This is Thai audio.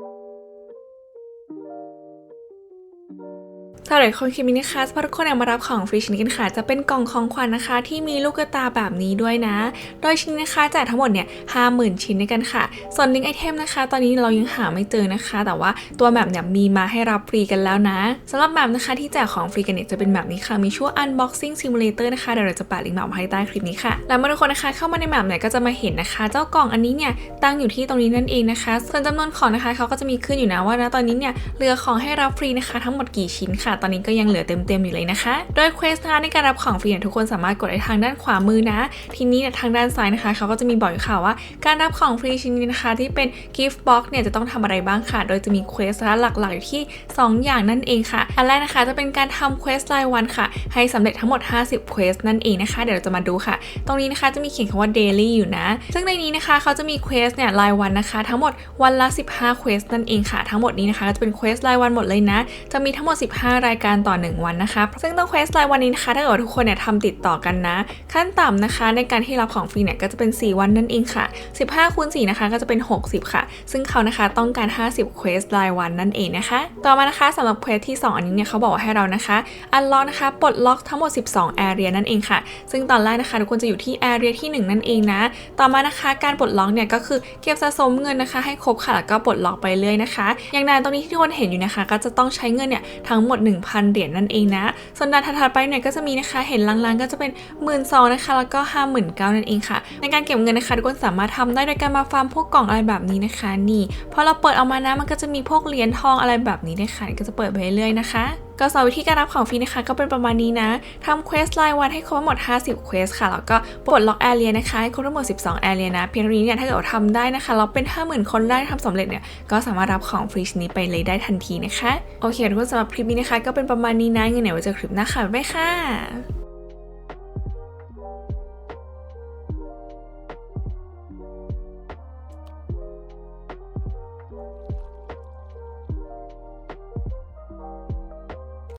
thank you สำหรับคนคลิปนี้นะคะสำหรับทุกคนอยากมารับของฟรีชิ้นกันค่ะ จะเป็นกล่องของขวัญนะคะ ที่มีลูกตาแบบนี้ด้วยนะ โดยชิ้นนี้นะคะจ่ายทั้งหมดเนี่ยห้าหมื่นชิ้นด้วยกันค่ะ ส่วนลิงก์ไอเทมนะคะ ตอนนี้เรายังหาไม่เจอนะคะ แต่ว่าตัวแบบเนี่ยมีมาให้รับฟรีกันแล้วนะสำหรับแบบนะคะที่แจกของฟรีกันเนี่ยจะเป็นแบบนี้ค่ะ มีช่วง unboxing simulator นะคะเดี๋ยวเราจะแปะลิงก์แบบให้ใต้คลิปนี้ค่ะ แล้วเมื่อทุกคนนะคะเข้ามาในแบบเนี่ยก็จะมาเห็นนะคะ เจ้ากล่องอันนี้เนี่ยตั้งอยู่ที่ตรงนี้นั่นเองนะคะ ส่วนจำนวนของนะคะเขาก็จะมีขึ้นอยู่นะว่านะตอนนี้เนี่ยเหลือของให้รับฟรีนะคะ ทั้งหมดกี่ชิ้นค่ะตอนนี้ก็ยังเหลือเต็มๆอยู่เลยนะคะ โดยเควสนะคะในการรับของฟรีเนี่ยทุกคนสามารถกดได้ทางด้านขวามือนะ ทีนี้เนี่ยทางด้านซ้ายนะคะเขาก็จะมีบอกอยู่ค่ะว่า การรับของฟรีชิ้นนี้นะคะ ที่เป็น gift box เนี่ยจะต้องทำอะไรบ้างค่ะ โดยจะมีเควสหลักๆอยู่ที่ 2 อย่างนั่นเองค่ะ อันแรกนะคะจะเป็นการทำเควสรายวันค่ะ ให้สำเร็จทั้งหมด 50เควสนั่นเองนะคะ เดี๋ยวเราจะมาดูค่ะ ตรงนี้นะคะจะมีเขียนคำว่า daily อยู่นะ ซึ่งในนี้นะคะเขาจะมีเควสเนี่ยรายวันนะคะ ทั้งหมดวันละ 15เควสนั่นเองค่ะ ทั้งหมดนี้นะคะจะเป็นเควสรายวันหมดเลยนะ จะมีทั้งหมด 15รายการต่อ 1 วันนะคะ ซึ่งต้องเควสรายวันนี้นะคะ ถ้าเกิดทุกคนเนี่ยทำติดต่อกันนะ ขั้นต่ำนะคะ ในการที่รับของฟรีเนี่ยก็จะเป็น 4 วันนั่นเองค่ะ 15คูณ4นะคะก็จะเป็น 60 ค่ะ ซึ่งเขานะคะต้องการ 50เควสรายวันนั่นเองนะคะ ต่อมานะคะสำหรับเควสที่ 2 อันนี้เนี่ยเขาบอกให้เรานะคะอันล็อกนะคะปลดล็อกทั้งหมด 12 area นั่นเองค่ะ ซึ่งตอนแรกนะคะทุกคนจะอยู่ที่ area ที่ 1 นั่นเองนะ ต่อมานะคะการปลดล็อกเนี่ยก็คือเก็บสะสมเงินนะคะให้ครบค่ะแล้วก็ปลดล็อกไปเรื่อยนะคะ อย่างนานตรงนี้ที่ทุกคนเห็นอยู่นะคะ ก็จะต้องใช้เงินเนี่ยทั้งหมด1,000 เหรียญนั่นเองนะ ส่วนด่านถัดไปเนี่ยก็จะมีนะคะ เห็นลางๆก็จะเป็น1 2ื่นนะคะ แล้วก็ 59,000นั่นเองค่ะ ในการเก็บเงินนะคะทุกคนสามารถทำได้โดยการมาฟาร์มพวกกล่องอะไรแบบนี้นะคะ นี่พอเราเปิดออกมานะมันก็จะมีพวกเหรียญทองอะไรแบบนี้นะคะก็จะเปิดไปเรื่อยๆนะคะ ก็สำหรับวิธีการรับของฟรีนะคะ ก็เป็นประมาณนี้นะทำเควสรายวันให้ครบทั้งหมด 50เควสค่ะ แล้วก็ปลดล็อกแอเรียนะคะให้ครบทั้งหมด 12แอเรียนะ เพียงนี้เนี่ยถ้าเกิดทำได้นะคะเราเป็น 50,000 คนได้ทำสำเร็จเนี่ยก็สามารถรับของฟรีชิ้นนี้ไปเลยได้ทันทีนะคะ โอเคทุกคนสำหรับคลิปนี้นะคะ ก็เป็นประมาณนี้นะยังไงไว้เจอคลิปหน้าค่ะบ๊ายบายค่ะ